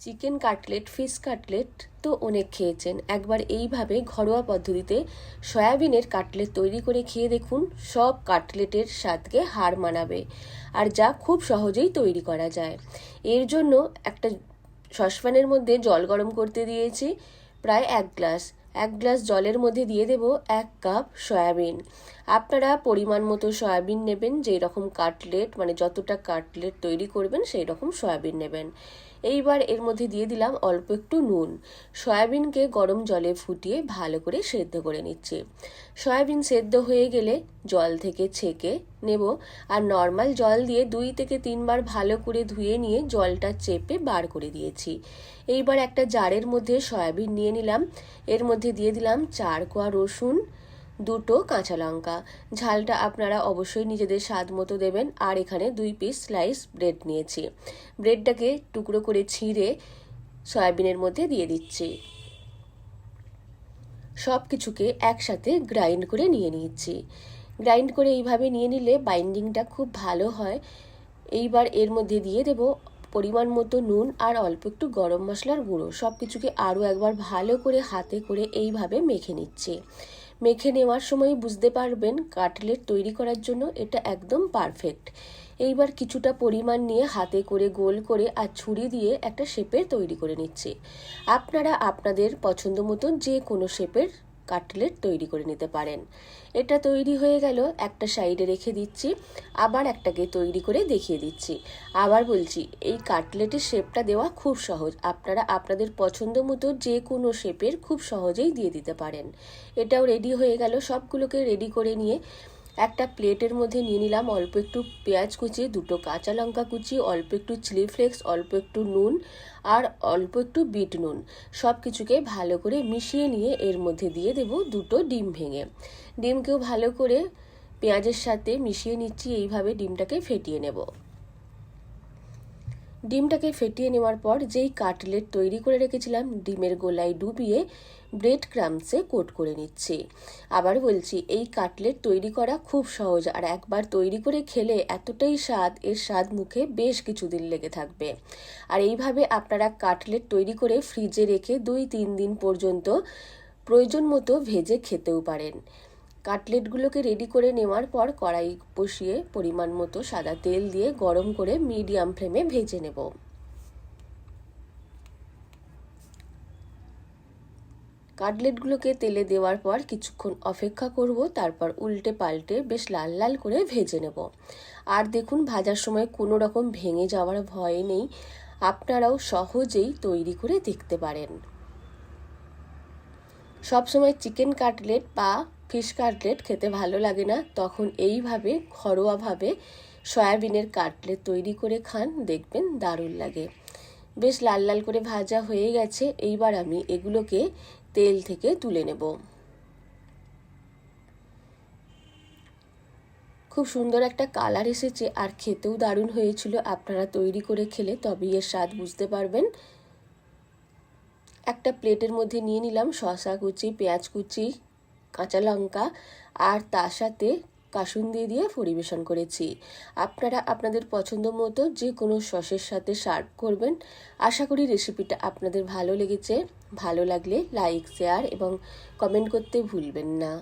Chicken cutlet, fish cutlet তো অনেক খেয়েছেন। একবার এইভাবে ঘরোয়া পদ্ধতিতে সয়াবিনের কাটলেট তৈরি করে খেয়ে দেখুন, সব কাটলেটের স্বাদকে হার মানাবে আর যা খুব সহজেই তৈরি করা যায়। এর জন্য একটা সসপ্যানের মধ্যে জল গরম করতে দিয়েছি, প্রায় এক গ্লাস। এক গ্লাস জলের মধ্যে দিয়ে দেব এক কাপ সয়াবিন। আপনারা পরিমাণ মতো সয়াবিন নেবেন, যেই রকম কাটলেট মানে যতটা কাটলেট তৈরি করবেন, সেই রকম সয়াবিন নেবেন। এইবার এর মধ্যে দিয়ে দিলাম অল্প একটু নুন। সয়াবিনকে গরম জলে ফুটিয়ে ভালো করে সেদ্ধ করে নিচ্ছি। সয়াবিন সেদ্ধ হয়ে গেলে জল থেকে ছেঁকে নেব, আর নর্মাল জল দিয়ে দুই থেকে তিনবার ভালো করে ধুয়ে নিয়ে জলটা চেপে বার করে দিয়েছি। এইবার একটা জারের মধ্যে সয়াবিন নিয়ে নিলাম। এর মধ্যে দিয়ে দিলাম চার কোয়া রসুন, দুটো কাঁচা লঙ্কা। ঝালটা আপনারা অবশ্যই নিজেদের স্বাদ মতো দেবেন। আর এখানে দুই পিস স্লাইস ব্রেড নিয়েছি। ব্রেডটাকে টুকরো করে ছিঁড়ে সয়াবিনের মধ্যে দিয়ে দিচ্ছি। সব কিছুকে একসাথে গ্রাইন্ড করে নিয়ে নিচ্ছি গ্রাইন্ড করে এইভাবে নিয়ে নিলে বাইন্ডিংটা খুব ভালো হয়। এইবার এর মধ্যে দিয়ে দেব পরিমাণ মতো নুন আর অল্প একটু গরম মশলার গুঁড়ো। সব কিছুকে আরও একবার ভালো করে হাতে করে এইভাবে মেখে নিচ্ছে। মেখে নেওয়ার সময় বুঝতে পারবেন, কাটলেট তৈরি করার জন্য এটা একদম পারফেক্ট এইবার কিছুটা পরিমাণ নিয়ে হাতে করে গোল করে আর ছুরি দিয়ে একটা শেপের তৈরি করে নিচ্ছে। আপনারা আপনাদের পছন্দ মতন যে কোনো শেপের কাটলেট তৈরি করে নিতে পারেন। এটা তৈরি হয়ে গেল, একটা সাইডে রেখে দিচ্ছি, আবার একটাকে তৈরি করে দেখিয়ে দিচ্ছি। আবার বলছি, এই কাটলেটের শেপটা দেওয়া খুব সহজ। আপনারা আপনাদের পছন্দ মতো যে কোনো শেপের খুব সহজেই দিয়ে দিতে পারেন। এটাও রেডি হয়ে গেল, সবগুলোকে রেডি করে নিয়ে একটা প্লেটের মধ্যে নিয়ে নিলাম অল্প একটু পেঁয়াজ কুচি, দুটো কাঁচা লঙ্কা কুচি, অল্প একটু চিলি ফ্লেক্স, অল্প একটু নুন আর অল্প একটু বিট নুন। সব কিছুকে ভালো করে মিশিয়ে নিয়ে এর মধ্যে দিয়ে দেব দুটো ডিম ভেঙে। ডিমকেও ভালো করে পেঁয়াজের সাথে মিশিয়ে নিচ্ছি, এইভাবে ডিমটাকে ফেটিয়ে নেব। ডিমটাকে ফেটিয়ে নেওয়ার পর যেই কাটলেট তৈরি করে রেখেছিলাম, ডিমের গোলায় ডুবিয়ে ব্রেড ক্রামসে কোট করে নিচ্ছি। আবার বলছি, এই কাটলেট তৈরি করা খুব সহজ, আর একবার তৈরি করে খেলে এতটাই স্বাদ, এর স্বাদ মুখে বেশ কিছুদিন লেগে থাকবে। আর এইভাবে আপনারা কাটলেট তৈরি করে ফ্রিজে রেখে দুই তিন দিন পর্যন্ত প্রয়োজন মতো ভেজে খেতেও পারেন। কাটলেটগুলোকে রেডি করে নেওয়ার পর কড়াই বসিয়ে পরিমাণ মতো সাদা তেল দিয়ে গরম করে মিডিয়াম ফ্লেমে ভেজে নেব। কাটলেটগুলোকে তেলে দেওয়ার পর কিছুক্ষণ অপেক্ষা করব, তারপর উল্টে পাল্টে বেশ লাল লাল করে ভেজে নেব। আর দেখুন, ভাজার সময় কোনো রকম ভেঙে যাওয়ার ভয় নেই। আপনারাও সহজেই তৈরি করে দেখতে পারেন। সবসময় চিকেন কাটলেট বা ফিশ কাটলেট খেতে ভালো লাগে না, তখন এইভাবে ঘরোয়াভাবে সয়াবিনের কাটলেট তৈরি করে খান, দেখবেন দারুণ লাগে। বেশ লাল লাল করে ভাজা হয়ে গেছে, এইবার আমি এগুলোকে তেল থেকে তুলে নেব। খুব সুন্দর একটা কালার এসেছে, আর খেতেও দারুণ হয়েছিল, আপনারা তৈরি করে খেলে তবেই এর স্বাদ বুঝতে পারবেন। একটা প্লেটের মধ্যে নিয়ে নিলাম শসা কুচি, পেঁয়াজ কুচি কাঁচা লঙ্কা আর তার সাথে কাসুন্দি দিয়ে পরিবেশন করেছি। আপনারা আপনাদের পছন্দ মতো যে কোনো সসের সাথে সার্ভ করবেন। আশা করি রেসিপিটা আপনাদের ভালো লেগেছে। ভালো লাগলে লাইক শেয়ার এবং কমেন্ট করতে ভুলবেন না।